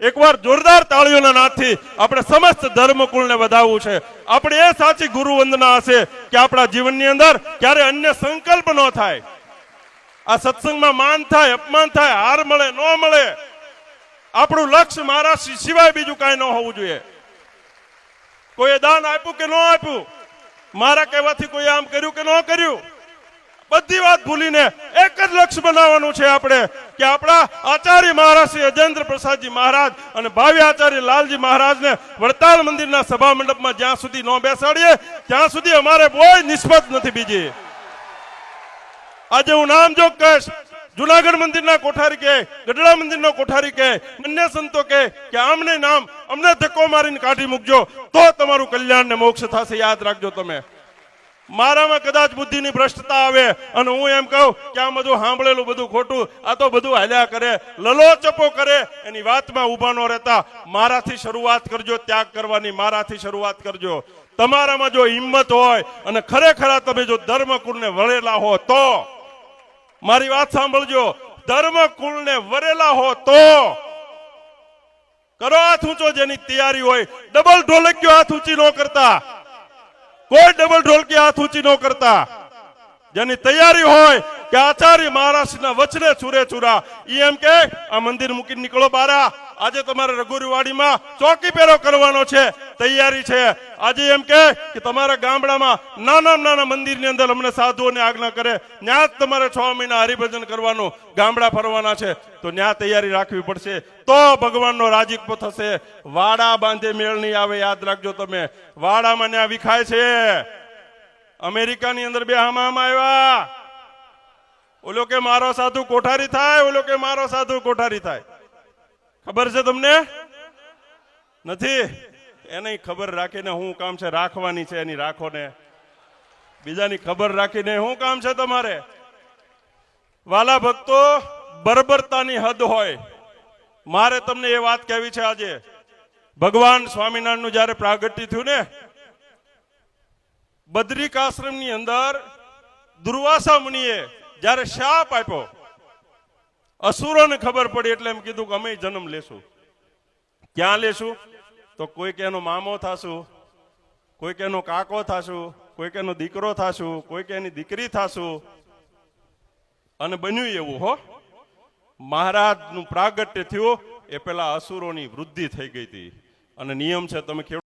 એકવાર જોરદાર તાળીઓના નાદથી આપણે સમસ્ત ધર્મકુળને વધાવવું છે. આપણે એ સાચી ગુરુ વંદના હશે કે આપણા જીવનની અંદર ક્યારે અન્ય સંકલ્પ ન થાય. આ સત્સંગમાં માન થાય, અપમાન થાય, હાર મળે, ન મળે. આપણું લક્ષ્ય મારા સિવાય બીજું કાંઈ ન હોવું જોઈએ. કોઈએ દાન આપ્યું કે ન આપ્યું? મારા કહેવાથી કોઈ આમ કર્યું કે ન કર્યું? બધી વાત ભૂલીને એક જ લક્ષ્ય બનાવવાનું છે આપણે, કે આપણા આચાર્ય મહારાજ શ્રી અજેન્દ્ર પ્રસાદજી મહારાજ અને ભાવિ આચાર્ય લાલજી મહારાજને વડતાલ મંદિરના સભા મંડપમાં જ્યાં સુધી ન બેસાડીએ, ત્યાં સુધી અમારે કોઈ નિસ્બત નથી બીજી. આજે હું નામ જોગ કહીશ, જુનાગઢ મંદિરના કોઠારી કે ગઢડા મંદિરનો કોઠારી કે બંને સંતો કે કે આમને નામ અમને ધક્કો મારીને કાઢી મૂકજો, તો તમારું કલ્યાણ ને મોક્ષ થશે, યાદ રાખજો તમે. મારામાં કદાચ બુદ્ધિની ભ્રષ્ટતા આવે અને હું એમ કહું કે આ બધું સાંભળેલું બધું ખોટું, આ તો બધું હાલ્યા કરે લલોચપો કરે, એની વાતમાં ઊભા ન રહેતા. મારાથી શરૂઆત કરજો, ત્યાગ કરવાની મારાથી શરૂઆત કરજો. તમારામાં જો હિંમત હોય અને ખરેખર તમે જો ધર્મકુળને વળેલા હો તો, મારી વાત સાંભળજો, ધર્મકુળને વરેલા હો તો, કરો હાથ ઊંચો જેની તૈયારી હોય, ડબલ ઢોલકીઓ હાથ ઊંચી ન કરતા. કોઈ ડબલ ઢોલકી હાથ ઊંચી ન કરતા. જેની તૈયારી હોય કે આચાર્ય મહારાષ્ટ્રના વચને ચૂરે ચૂરા ઈ એમ કે, આ મંદિર મૂકીને નીકળો બારા. આજે તમારે રઘુરીવાડીમાં ચોકી પહેરો કરવાનો છે. તૈયારી છે. આજે એમ કે તમારા ગામડામાં નાના નાના મંદિરની અંદર અમને સાધુઓને આજ્ઞા કરે. ત્યાં જ તમારે છ મહિના હરિભજન કરવાનું ગામડા ફરવાના છે. તો ત્યાં તૈયારી રાખવી પડશે. તો ભગવાનનો રાજીપો થશે. વાડા બાંધે મેળ આવે, યાદ રાખજો તમે. વાડામાં ત્યાં વિખાય છે. અમેરિકાની અંદર બે હામા હામા આવ્યા. ઓલો કે મારો સાધુ કોઠારી થાય, ઓલો કે મારો સાધુ કોઠારી થાય. ખબર છે તમને? નથી? એને ખબર રાખીને શું કામ છે રાખવાની છે, એની રાખો ને બીજાની ખબર રાખીને શું કામ છે તમારે? વાલા ભક્તો, બર્બરતાની હદ હોય. મારે તમને એ વાત કહેવી છે આજે. ભગવાન સ્વામિનારાયણનું જ્યારે પ્રાગટ્ય થયું ને, બદ્રિક આશ્રમની અંદર દુર્વાસા મુનિએ જ્યારે શાપ આપ્યો, અસુરોને ખબર પડી એટલે એમ કીધું કે અમે જન્મ લેશું. ક્યાં લેશું? તો કોઈ કે એનો મામો થાશું, કોઈક એનો કાકો થાશું કોઈ કે એનો દીકરો થાશું કોઈ કે એની દીકરી થાશું. અને બન્યું એવું, હો. મહારાજનું પ્રાગટ્ય થયું, એ પેલા અસુરોની વૃદ્ધિ થઈ ગઈ હતી. અને નિયમ છે, તમે ખેડૂત